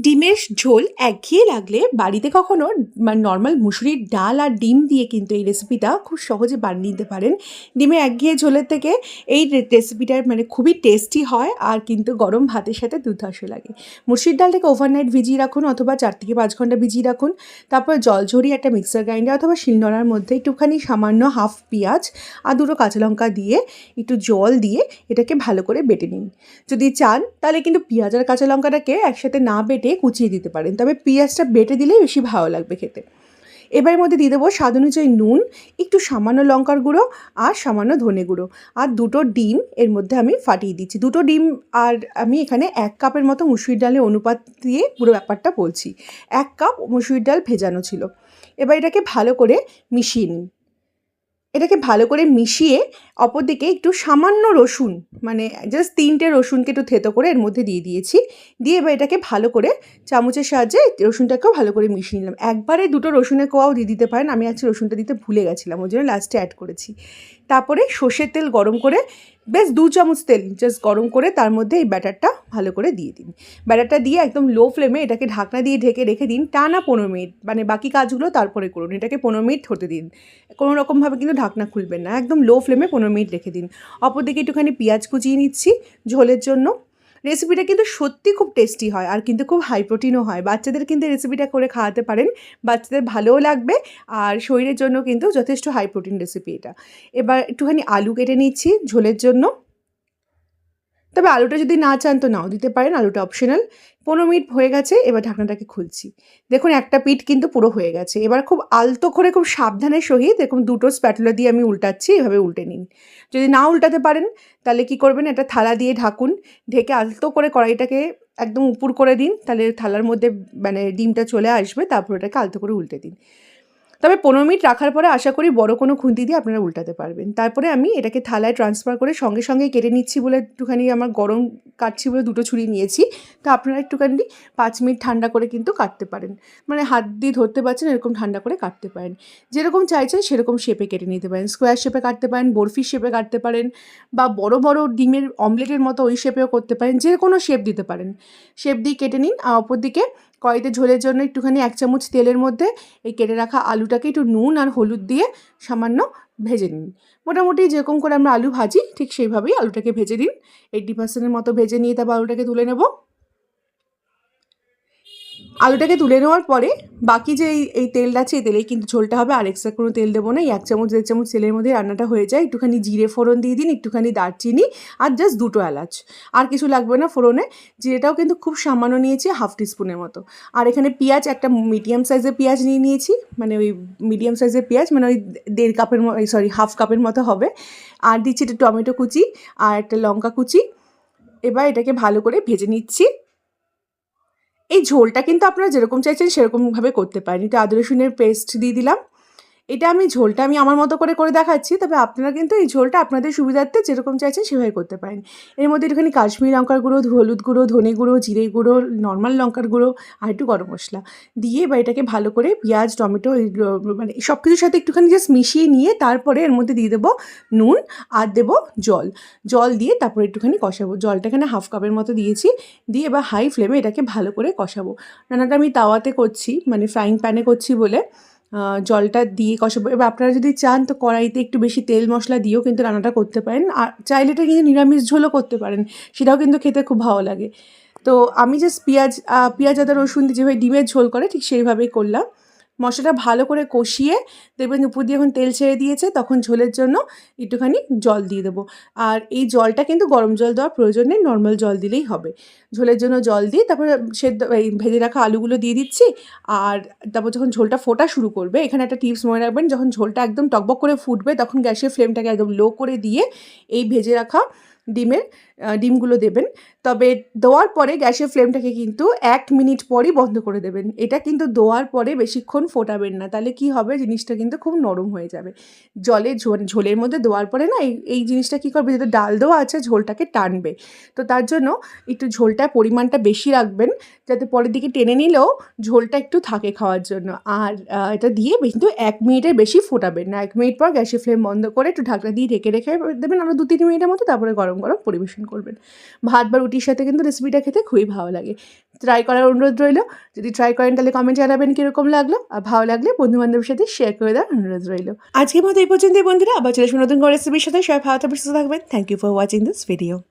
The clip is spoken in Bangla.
ডিমের ঝোল একঘেয়ে লাগলে বাড়িতে কখনো মানে নর্মাল মুসুরির ডাল আর ডিম দিয়ে কিন্তু এই রেসিপিটা খুব সহজে বানিয়ে নিতে পারেন। ডিমের একঘেয়ে ঝোলের থেকে এই রে- রেসিপিটা মানে খুবই টেস্টি হয় আর কিন্তু গরম ভাতের সাথে দুর্ধর্ষ লাগে। মুসুরির ডালটাকে ওভারনাইট ভিজিয়ে রাখুন অথবা চার থেকে পাঁচ ঘণ্টা ভিজিয়ে রাখুন। তারপর জল ঝরিয়ে একটা মিক্সার গ্রাইন্ডার অথবা শিলনোড়ার মধ্যে একটুখানি সামান্য হাফ পেঁয়াজ আর দুটো কাঁচা লঙ্কা দিয়ে একটু জল দিয়ে এটাকে ভালো করে বেটে নিন। যদি চান তাহলে কিন্তু পেঁয়াজ আর কাঁচা লঙ্কাটাকে একসাথে না বেটে কুচিয়ে দিতে পারেন। তবে পেঁয়াজটা বেটে দিলেই বেশি ভালো লাগবে খেতে। এবার মধ্যে দিয়ে দেবো স্বাদ অনুযায়ী নুন, একটু সামান্য লঙ্কার গুঁড়ো আর সামান্য ধনে গুঁড়ো। আর দুটো ডিম এর মধ্যে আমি ফাটিয়ে দিচ্ছি। দুটো ডিম আর আমি এখানে এক কাপের মতো মুসুরির ডালের অনুপাত দিয়ে পুরো ব্যাপারটা বলছি। এক কাপ মুসুরির ডাল ভেজানো ছিল। এবার এটাকে ভালো করে মিশিয়ে নিন এটাকে ভালো করে মিশিয়ে অপরদিকে একটু সামান্য রসুন মানে জাস্ট তিনটে রসুনকে একটু থেতো করে এর মধ্যে দিয়ে দিয়েছি। দিয়ে এবার এটাকে ভালো করে চামচের সাহায্যে রসুনটাকেও ভালো করে মিশিয়ে নিলাম। একবারে দুটো রসুনের কোয়াও দিয়ে দিতে পারেন, আমি আজকে রসুনটা দিতে ভুলে গেছিলাম, ওই জন্য লাস্টে অ্যাড করেছি। তারপরে সর্ষের তেল গরম করে, বেশ দু চামচ তেল জাস্ট গরম করে তার মধ্যে এই ব্যাটারটা ভালো করে দিয়ে দিন। ব্যাটারটা দিয়ে একদম লো ফ্লেমে এটাকে ঢাকনা দিয়ে ঢেকে রেখে দিন, টানা পনেরো মিনিট। মানে বাকি কাজগুলো তারপরে করুন। এটাকে পনেরো মিনিট হতে দিন। কোনো রকমভাবে কিন্তু ঢাকনা খুলবেন না। একদম লো ফ্লেমে পনেরো মিনিট রেখে দিন। অপরদিকে একটুখানি পেঁয়াজ কুচিয়ে নিচ্ছি ঝোলের জন্য। রেসিপিটা কিন্তু সত্যি খুব টেস্টি হয় আর কিন্তু খুব হাই প্রোটিনও হয়। বাচ্চাদের কিন্তু রেসিপিটা করে খাওয়াতে পারেন। বাচ্চাদের ভালোও লাগবে আর শরীরের জন্য কিন্তু যথেষ্ট হাই প্রোটিন রেসিপি এটা। এবার একটুখানি আলু কেটে নিচ্ছি ঝোলের জন্য। তবে আলুটা যদি না চান তো নাও দিতে পারেন, আলুটা অপশনাল পনেরো মিনিট হয়ে গেছে, এবার ঢাকনাটাকে খুলছি। দেখুন, একটা পিঠ কিন্তু পুরো হয়ে গেছে। এবার খুব আলতো করে, খুব সাবধানের সহিত দেখুন, দুটো স্প্যাটুলা দিয়ে আমি উল্টাচ্ছি, এভাবে উল্টে নিন। যদি না উল্টাতে পারেন, তাহলে কি করবেন, একটা থালা দিয়ে ঢাকুন, ঢেকে আলতো করে কড়াইটাকে একদম উপুর করে দিন, তাহলে থালার মধ্যে মানে ডিমটা চলে আসবে, তারপর এটাকে আলতো করে উল্টে দিন। তবে পনেরো মিনিট রাখার পরে আশা করি বড় কোনো খুন্তি দিয়ে আপনারা উল্টাতে পারবেন। তারপরে আমি এটাকে থালায় ট্রান্সফার করে সঙ্গে সঙ্গে কেটে নিচ্ছি বলে একটুখানি আমার গরম কাটছি বলে দুটো ছুরি নিয়েছি। তো আপনারা একটুখানি পাঁচ মিনিট ঠান্ডা করে কিন্তু কাটতে পারেন। মানে হাত দিয়ে ধরতে পারছেন এরকম ঠান্ডা করে কাটতে পারেন। যেরকম চাইছেন সেরকম শেপে কেটে নিতে পারেন। স্কোয়ার শেপে কাটতে পারেন বরফির শেপে কাটতে পারেন বা বড় বড় ডিমের অমলেটের মতো ওই শেপেও করতে পারেন। যে কোনো শেপ দিতে পারেন। শেপ দিয়ে কেটে নিন আর অপরদিকে কড়াইতে ঝোলের জন্য একটুখানি এক চামচ তেলের মধ্যে এই কেটে রাখা আলুটাকে একটু নুন আর হলুদ দিয়ে সামান্য ভেজে নিন। মোটামুটি যেরকম করে আমরা আলু ভাজি, ঠিক সেইভাবেই আলুটাকে ভেজে দিন। এইট্টি পার্সেন্টের মতো ভেজে নিয়ে তারপর আলুটাকে তুলে নেব। আলুটাকে তুলে নেওয়ার পরে বাকি যে এই তেলটা আছে, এই তেলেই কিন্তু ঝোলটা হবে। আর এক্সট্রা কোনো তেল দেবো না। এক চামচ, দেড় চামচ তেলের মধ্যে রান্নাটা হয়ে যায়। একটুখানি জিরে ফোড়ন দিয়ে দিন, একটুখানি দারচিনি আর জাস্ট দুটো এলাচ। আর কিছু লাগবে না ফোড়নে জিরেটাও কিন্তু খুব সামান্য নিয়েছি, হাফ টিস্পুনের মতো। আর এখানে পেঁয়াজ, একটা মিডিয়াম সাইজের পেঁয়াজ নিয়ে নিয়েছি। মানে ওই মিডিয়াম সাইজের পেঁয়াজ মানে ওই দেড় কাপের সরি হাফ কাপের মতো হবে। আর দিচ্ছি একটা টমেটো কুচি আর একটা লঙ্কা কুচি। এবার এটাকে ভালো করে ভেজে নিচ্ছি। এই ঝোলটা কিন্তু আপনারা যেরকম চাইছেন সেরকমভাবে করতে পারেন। তো আদা রসুনের পেস্ট দিয়ে দিলাম। এটা আমি ঝোলটা আমি আমার মতো করে করে দেখাচ্ছি, তবে আপনারা কিন্তু এই ঝোলটা আপনাদের সুবিধার্থে যেরকম চাইছেন সেভাবে করতে পারেন। এর মধ্যে একটুখানি কাশ্মীরি লঙ্কার গুঁড়ো হলুদ গুঁড়ো, ধনে গুঁড়ো, জিরে গুঁড়ো, নর্মাল লঙ্কার গুঁড়ো আর একটু গরম মশলা দিয়ে বা এটাকে ভালো করে পেঁয়াজ, টমেটো মানে সব কিছুর সাথে একটুখানি জাস্ট মিশিয়ে নিয়ে তারপরে এর মধ্যে দিয়ে দেবো নুন আর দেবো জল। জল দিয়ে তারপরে একটুখানি কষাবো। জলটা এখানে হাফ কাপের মতো দিয়েছি, দিয়ে এবার হাই ফ্লেমে এটাকে ভালো করে কষাবো। রান্নাটা আমি তাওয়াতে করছি মানে ফ্রাইং প্যানে করছি বলে জলটা দিয়ে কষাবো এবার আপনারা যদি চান তো কড়াইতে একটু বেশি তেল মশলা দিয়েও কিন্তু রান্নাটা করতে পারেন। আর চাইলে এটা কিন্তু নিরামিষ ঝোলও করতে পারেন, সেটাও কিন্তু খেতে খুব ভালো লাগে। তো আমি জাস্ট পেঁয়াজ পেঁয়াজ, আদা, রসুন দিয়ে যেভাবে ডিমের ঝোল করে ঠিক সেইভাবেই করলাম। মশলাটা ভালো করে কষিয়ে দেখবেন উপর দিয়ে যখন তেল ছেড়ে দিয়েছে, তখন ঝোলের জন্য একটুখানি জল দিয়ে দেবো। আর এই জলটা কিন্তু গরম জল দেওয়ার প্রয়োজন নেই, নর্মাল জল দিলেই হবে। ঝোলের জন্য জল দিয়ে তারপরে সেদ্ধ এই ভেজে রাখা আলুগুলো দিয়ে দিচ্ছি। আর তারপর যখন ঝোলটা ফোটা শুরু করবে, এখানে একটা টিপস মনে রাখবেন, যখন ঝোলটা একদম টকবক করে ফুটবে, তখন গ্যাসের ফ্লেমটাকে একদম লো করে দিয়ে এই ভেজে রাখা ডিমের ডিমগুলো দেবেন। তবে দেওয়ার পরে গ্যাসের ফ্লেমটাকে কিন্তু এক মিনিট পরই বন্ধ করে দেবেন। এটা কিন্তু দেওয়ার পরে বেশিক্ষণ ফোটাবেন না। তাহলে কি হবে? জিনিসটা কিন্তু খুব নরম হয়ে যাবে। জলে ঝোল, ঝোলের মধ্যে দেওয়ার পরে না, এই জিনিসটা কী করবে? যেহেতু ডাল দেওয়া আছে, ঝোলটাকে টানবে। তো তার জন্য একটু ঝোলটার পরিমাণটা বেশি রাখবেন, যাতে পরের দিকে টেনে নিলেও ঝোলটা একটু থাকে খাওয়ার জন্য। আর এটা দিয়ে কিন্তু এক মিনিটের বেশি ফোটাবেন না। এক মিনিট পর গ্যাসের ফ্লেম বন্ধ করে একটু ঢাকনা দিয়ে রেখে রেখে দেবেন আরও দু তিন মিনিটের মতো, তারপরে গরম গরম পরিবেশন করবেন। ভাত বা রুটির সাথে কিন্তু রেসিপিটা খেতে খুবই ভালো লাগে। ট্রাই করার অনুরোধ রইল। যদি ট্রাই করেন তাহলে কমেন্ট জানাবেন কীরকম লাগল। আর ভালো লাগলে বন্ধুবান্ধবের সাথে শেয়ার করে দেওয়ার অনুরোধ রইল। আজকের মতো এই পর্যন্তই বন্ধুরা। আবার চলে নতুন করে রেসিপির সাথে। সবাই ভালো থাকবেন thank you for watching this video